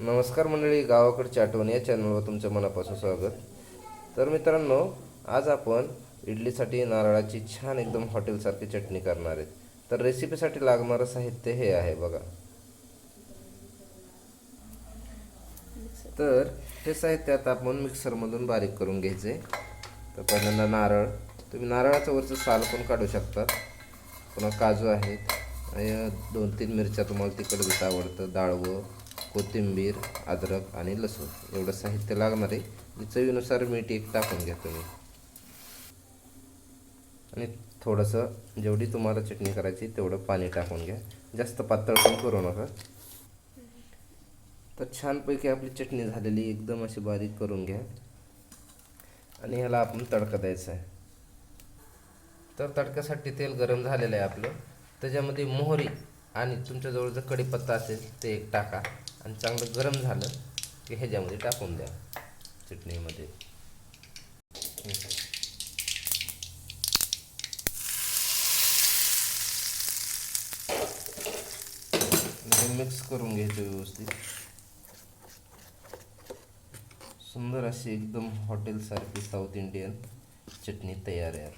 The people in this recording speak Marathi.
नमस्कार मंडळी गावाकडची आठवण या चॅनलवर तुमचं मनापासून स्वागत. तर मित्रांनो आज आपण इडलीसाठी नारळाची छान एकदम हॉटेलसारखी चटणी करणार आहेत तर रेसिपीसाठी लागणारं साहित्य हे आहे बघा. तर हे साहित्य आता आपण मिक्सरमधून बारीक करून घ्यायचे. तर पहिल्यांदा नारळ. तुम्ही नारळाचं वरचं साल पण काढू शकतात पुन्हा काजू आहेत. दोन तीन मिरच्या तुम्हाला तिखट आवडतं डाळवं. कोथिंबीर अद्रक आणि लसूण. एवढं साहित्य लागणार आहे. चवीनुसार मीठ एक टाकून घ्या तुम्ही. आणि थोडंसं जेवढी तुम्हाला चटणी करायची तेवढं पाणी टाकून घ्या. जास्त पातळ पण करू नका. तर छानपैकी आपली चटणी झालेली एकदम अशी बारीक करून घ्या. आणि ह्याला आपण तडका द्यायचा आहे. तर तडक्यासाठी तेल गरम झालेलं आहे आपलं. त्याच्यामध्ये मोहरी आणि तुमच्याजवळ जर कढीपत्ता असेल ते एक टाका. आणि चांगलं गरम झालं की ह्याच्यामध्ये टाकून द्या चटणीमध्ये. मिक्स करून घ्यायचं व्यवस्थित. सुंदर अशी एकदम हॉटेलसारखी साऊथ इंडियन चटणी तयार आहे